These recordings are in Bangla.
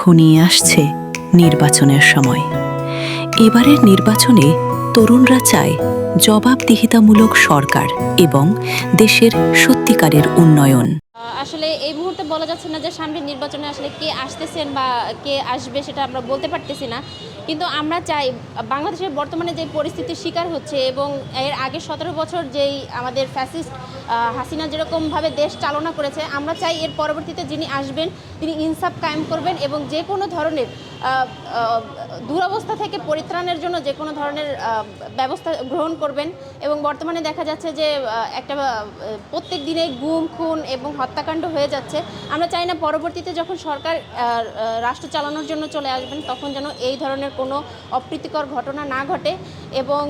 ঘনিয়ে আসছে নির্বাচনের সময়। এবারের নির্বাচনে তরুণরা চায় জবাবদিহিতামূলক সরকার এবং দেশের সত্যিকারের উন্নয়ন। আসলে এই মুহূর্তে বলা যাচ্ছে না যে সামনে নির্বাচনে আসলে কে আসতেছেন বা কে আসবে সেটা আমরা বলতে পারতেছি না। কিন্তু আমরা চাই বাংলাদেশের বর্তমানে যে পরিস্থিতির শিকার হচ্ছে এবং এর আগে সতেরো বছর যেই আমাদের ফ্যাসিস্ট হাসিনা যেরকমভাবে দেশ চালনা করেছে, আমরা চাই এর পরবর্তীতে যিনি আসবেন তিনি ইনসাফ কায়েম করবেন এবং যে কোনো ধরনের দুরবস্থা থেকে পরিত্রাণের জন্য যে কোনো ধরনের ব্যবস্থা গ্রহণ করবেন এবং বর্তমানে দেখা যাচ্ছে যে একটা প্রত্যেক দিনে গুম, খুন এবং হত্যাকাণ্ড হয়ে যাচ্ছে। আমরা চাই না পরবর্তীতে যখন সরকার রাষ্ট্র চালানোর জন্য চলে আসবেন, তখন যেন এই ধরনের কোনো অপ্রীতিকর ঘটনা না ঘটে এবং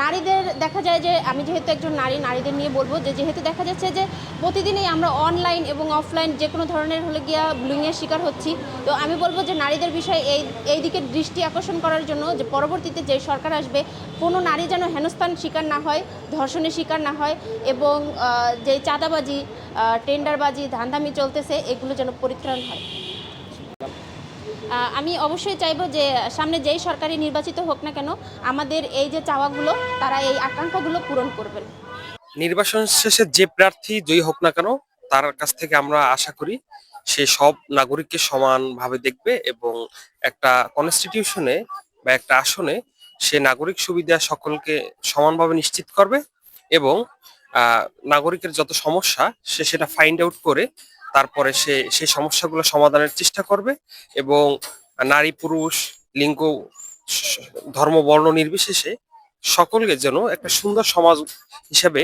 নারীদের দেখা যায় যে, আমি যেহেতু একজন নারী, নারীদের নিয়ে বলব যে, যেহেতু দেখা যাচ্ছে যে, প্রতিদিনই আমরা অনলাইন এবং অফলাইন যে কোনো ধরনের হলে গিয়া ব্লুইংয়ের শিকার হচ্ছি। তো আমি বলব যে, নারীদের বিষয়ে এই এই দিকে দৃষ্টি আকর্ষণ করার জন্য যে, পরবর্তীতে যে সরকার আসবে, কোনো নারী যেন হেনস্থান শিকার না হয়, ধর্ষণের শিকার না হয় এবং যে চাঁদাবাজি টেন্ডারবাজি, ধান্দামি চলতেছে, এগুলো যেন পরিত্রাণ হয়। আমি অবশ্যই চাইব যে সামনে যেই সরকারি নির্বাচিত হোক না কেন, আমাদের এই যে চাওয়াগুলো, তারা এই আকাঙ্ক্ষাগুলো পূরণ করবেন। নির্বাচন শেষে যে প্রার্থী জয়ী হোক না কেন, তার কাছ থেকে আমরা আশা করি সে সব নাগরিককে সমানভাবে দেখবে এবং একটা কনস্টিটিউশনে বা একটা আসনে সে নাগরিক সুবিধা সকলকে সমানভাবে নিশ্চিত করবে এবং নাগরিকের যত সমস্যা, সে সেটা ফাইন্ড আউট করে তারপরে সে সেই সমস্যাগুলো সমাধানের চেষ্টা করবে এবং নারী, পুরুষ, লিঙ্গ, ধর্ম, বর্ণ নির্বিশেষে সকলকে যেন একটা সুন্দর সমাজ হিসাবে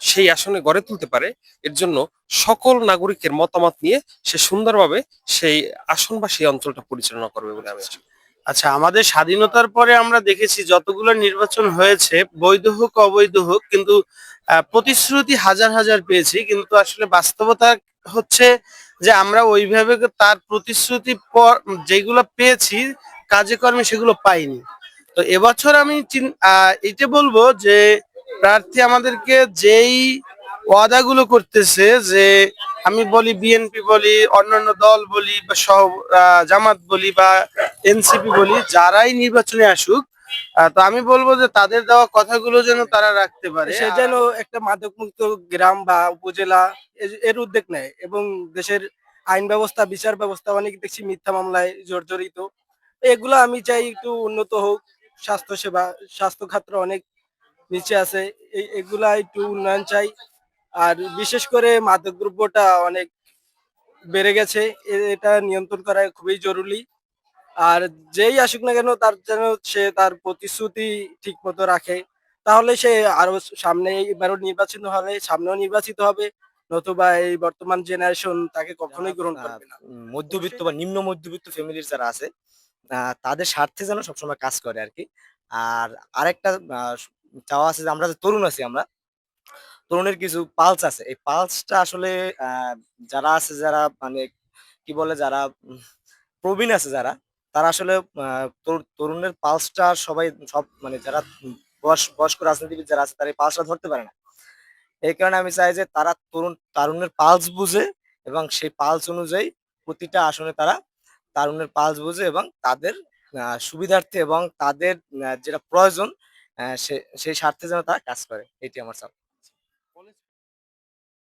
সেই আসনে গড়ে তুলতে পারে এর জন্য সকল নাগরিকের মতামত নিয়ে সে সুন্দরভাবে সেই আসন বা সেই অঞ্চলটা পরিচালনা করবে বলে আমি আশা। আচ্ছা আমাদের স্বাধীনতার পরে আমরা দেখেছি যতগুলো নির্বাচন হয়েছে, বৈধ হোক, অবৈধ হোক, কিন্তু প্রতিশ্রুতি হাজার হাজার পেয়েছি, কিন্তু আসলে বাস্তবতা হচ্ছে যে আমরা ওইভাবে তার প্রতিশ্রুতি পর, যেগুলো পেয়েছি, কাজে কর্মে সেগুলো পাইনি। তো এবছর আমি এইটা বলব যে, প্রার্থী আমাদেরকে যেই ওয়াদাগুলো করতেছে যে আমি বলি বিএনপি বলি অন্যান্য দল বলি বা সহ জামাত বলি বা এনসিপি বলি যারাই নির্বাচনে আসুক তো আমি বলব যে তাদের দেওয়া কথাগুলো যেন তারা রাখতে পারে। সে যেন একটা মাদক মুক্ত গ্রাম বা উপজেলা এর উদ্যোগ নেয় এবং দেশের আইন ব্যবস্থা বিচার ব্যবস্থা অনেক দেখছি মিথ্যা মামলায় জর্জরিত। এগুলো আমি চাই একটু উন্নত হোক স্বাস্থ্য সেবা স্বাস্থ্য খাত অনেক নিচে আছে এই এগুলা একটু উন্নয়ন চাই। আর বিশেষ করে মাদক দ্রব্যটা অনেক বেড়ে গেছে এটা নিয়ন্ত্রণ করা খুবই জরুরি। আর যেই আসুক না কেন তার যেন সে তার প্রতিশ্রুতি ঠিক মতো রাখে তাহলে সে আরও সামনে এবারও নির্বাচিত হবে সামনেও নির্বাচিত হবে নতুবা এই বর্তমান জেনারেশন তাকে কখনোই গ্রহণ করবে না। মধ্যবিত্ত বা নিম্ন মধ্যবিত্ত ফ্যামিলির যারা আছে আহ, তাদের স্বার্থে যেন সবসময় কাজ করে আর কি। আর আরেকটা আহ, চাওয়া আছে যে আমরা যে তরুণ আছি আমরা তরুণের কিছু পালস আছে। এই পালসটা আসলে যারা আছে, যারা মানে কি বলে, যারা প্রবীণ আছে, যারা, তারা আসলে তরুণের পালসটা সবাই সব মানে যারা বয়স, বয়স্ক রাজনীতিবিদ যারা আছে, তারা এই পালসটা ধরতে পারে না। এই কারণে আমি চাই যে তারা তরুণ, তারুণের পালস বুঝে এবং সেই পালস অনুযায়ী প্রতিটা আসনে তারা তারুণের পালস বুঝে এবং তাদের সুবিধার্থে এবং তাদের যেটা প্রয়োজন সেই স্বার্থে যেন তারা কাজ করে। এটি আমার চাপ